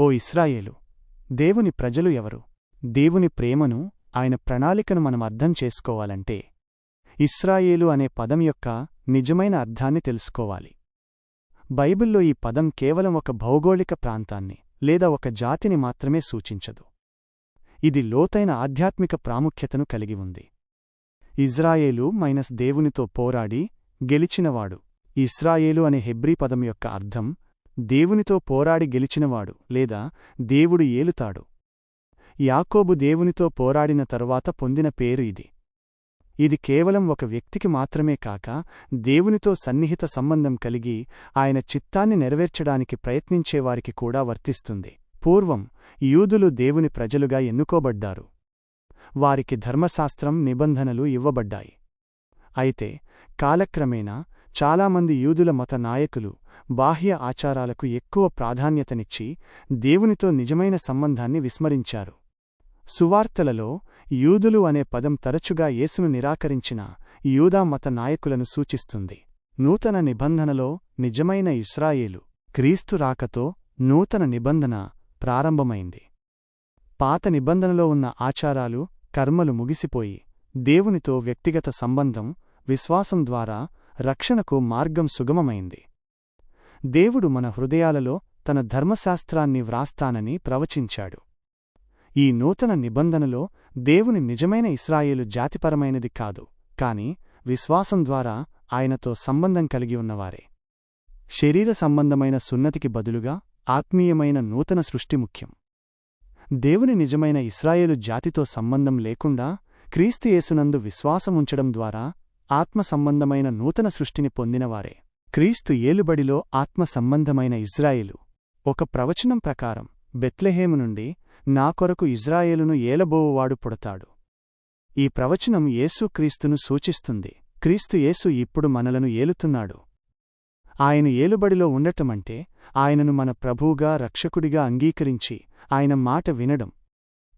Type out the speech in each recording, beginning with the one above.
ఓ ఇస్రాయేలు దేవుని ప్రజలు ఎవరు? దేవుని ప్రేమను ఆయన ప్రణాళికను మనం అర్థం చేసుకోవాలంటే ఇస్రాయేలు అనే పదం యొక్క నిజమైన అర్థాన్ని తెలుసుకోవాలి. బైబిల్లో ఈ పదం కేవలం ఒక భౌగోళిక ప్రాంతాన్ని లేదా ఒక జాతిని మాత్రమే సూచించదు. ఇది లోతైన ఆధ్యాత్మిక ప్రాముఖ్యతను కలిగి ఉంది. ఇజ్రాయేలు మైనస్ దేవునితో పోరాడి గెలిచినవాడు. ఇస్రాయేలు అనే హెబ్రీ పదం యొక్క అర్థం దేవునితో పోరాడి గెలిచినవాడు లేదా దేవుడు ఏలుతాడు. యాకోబు దేవునితో పోరాడిన తరువాత పొందిన పేరు ఇది. ఇది కేవలం ఒక వ్యక్తికి మాత్రమే కాక దేవునితో సన్నిహిత సంబంధం కలిగి ఆయన చిత్తాన్ని నెరవేర్చడానికి ప్రయత్నించేవారికి కూడా వర్తిస్తుంది. పూర్వం యూదులు దేవుని ప్రజలుగా ఎన్నుకోబడ్డారు. వారికి ధర్మశాస్త్రం నిబంధనలు ఇవ్వబడ్డాయి. అయితే కాలక్రమేణా చాలామంది యూదుల మత నాయకులు బాహ్య ఆచారాలకు ఎక్కువ ప్రాధాన్యతనిచ్చి దేవునితో నిజమైన సంబంధాన్ని విస్మరించారు. సువార్తలలో యూదులు అనే పదం తరచుగా యేసును నిరాకరించిన యూదా మత నాయకులను సూచిస్తుంది. నూతన నిబంధనలో నిజమైన ఇస్రాయేలు క్రీస్తు రాకతో నూతన నిబంధన ప్రారంభమైంది. పాత నిబంధనలో ఉన్న ఆచారాలు కర్మలు ముగిసిపోయి దేవునితో వ్యక్తిగత సంబంధం విశ్వాసం ద్వారా రక్షణకు మార్గం సుగమమైంది. దేవుడు మన హృదయాలలో తన ధర్మశాస్త్రాన్ని వ్రాస్తానని ప్రవచించాడు. ఈ నూతన నిబంధనలో దేవుని నిజమైన ఇస్రాయేలు జాతిపరమైనది కాదు కాని విశ్వాసం ద్వారా ఆయనతో సంబంధం కలిగి ఉన్నవారే. శరీర సంబంధమైన సున్నతికి బదులుగా ఆత్మీయమైన నూతన సృష్టి ముఖ్యం. దేవుని నిజమైన ఇస్రాయేలు జాతితో సంబంధం లేకుండా క్రీస్తుయేసునందు విశ్వాసముంచడం ద్వారా ఆత్మ సంబంధమైన నూతన సృష్టిని పొందినవారే. క్రీస్తు ఏలుబడిలో ఆత్మ సంబంధమైన ఇజ్రాయేలు. ఒక ప్రవచనం ప్రకారం బెత్లెహేము నుండి నా కొరకు ఇజ్రాయేలును ఏలబోవువాడు పుడతాడు. ఈ ప్రవచనం యేసుక్రీస్తును సూచిస్తుంది. క్రీస్తు యేసు ఇప్పుడు మనలను ఏలుతున్నాడు. ఆయన ఏలుబడిలో ఉండటమంటే ఆయనను మన ప్రభువుగా రక్షకుడిగా అంగీకరించి ఆయన మాట వినడం.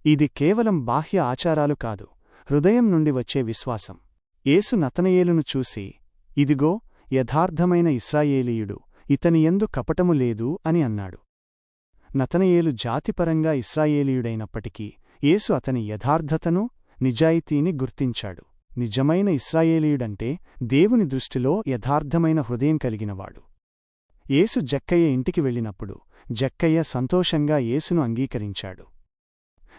ఇది కేవలం బాహ్య ఆచారాలు కాదు హృదయం నుండి వచ్చే విశ్వాసం. ఏసు నతనయేలును చూసి ఇదిగో యథార్థమైన ఇస్రాయేలీయుడు ఇతనియందు కపటము లేదు అని అన్నాడు. నతనయేలు జాతిపరంగా ఇస్రాయేలీయుడైనప్పటికీ యేసు అతని యథార్థతను నిజాయితీని గుర్తించాడు. నిజమైన ఇస్రాయేలీయుడంటే దేవుని దృష్టిలో యథార్థమైన హృదయం కలిగినవాడు. యేసు జక్కయ్య ఇంటికి వెళ్ళినప్పుడు జక్కయ్య సంతోషంగా యేసును అంగీకరించాడు.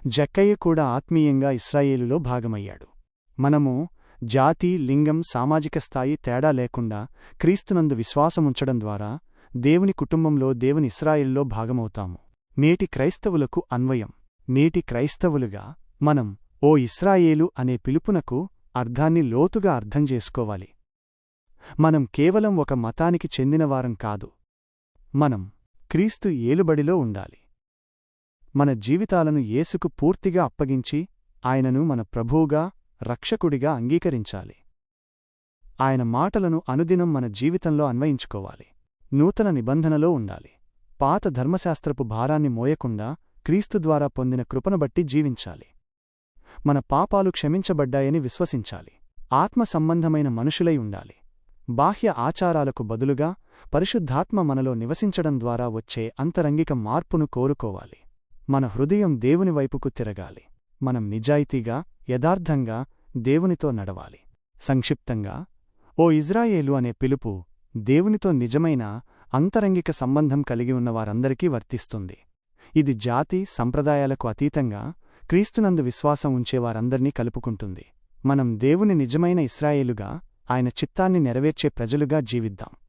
జక్కయ్య కూడా ఆత్మీయంగా ఇస్రాయేలులో భాగమయ్యాడు. మనము జాతి లింగం సామాజిక స్థాయి తేడా లేకుండా క్రీస్తునందు విశ్వాసముంచడం ద్వారా దేవుని కుటుంబంలో దేవుని ఇస్రాయిల్లో భాగమవుతాము. నేటి క్రైస్తవులకు అన్వయం. నేటి క్రైస్తవులుగా మనం ఓ ఇస్రాయేలు అనే పిలుపునకు అర్థాన్ని లోతుగా అర్థం చేసుకోవాలి. మనం కేవలం ఒక మతానికి చెందినవారం కాదు. మనం క్రీస్తు ఏలుబడిలో ఉండాలి. మన జీవితాలను యేసుకు పూర్తిగా అప్పగించి ఆయనను మన ప్రభువుగా రక్షకుడిగా అంగీకరించాలి. ఆయన మాటలను అనుదినం మన జీవితంలో అన్వయించుకోవాలి. నూతన నిబంధనలో ఉండాలి. పాత ధర్మశాస్త్రపు భారాన్ని మోయకుండా క్రీస్తు ద్వారా పొందిన కృపను బట్టి జీవించాలి. మన పాపాలు క్షమించబడ్డాయని విశ్వసించాలి. ఆత్మ సంబంధమైన మనుషులై ఉండాలి. బాహ్య ఆచారాలకు బదులుగా పరిశుద్ధాత్మ మనలో నివసించడం ద్వారా వచ్చే అంతరంగిక మార్పును కోరుకోవాలి. మన హృదయం దేవుని వైపుకు తిరగాలి. మనం నిజాయితీగా యథార్థంగా దేవునితో నడవాలి. సంక్షిప్తంగా ఓ ఇజ్రాయేలు అనే పిలుపు దేవునితో నిజమైన అంతరంగిక సంబంధం కలిగి ఉన్నవారందరికీ వర్తిస్తుంది. ఇది జాతి సంప్రదాయాలకు అతీతంగా క్రీస్తునందు విశ్వాసం ఉంచేవారందర్నీ కలుపుకుంటుంది. మనం దేవుని నిజమైన ఇస్రాయేలుగా ఆయన చిత్తాన్ని నెరవేర్చే ప్రజలుగా జీవిద్దాం.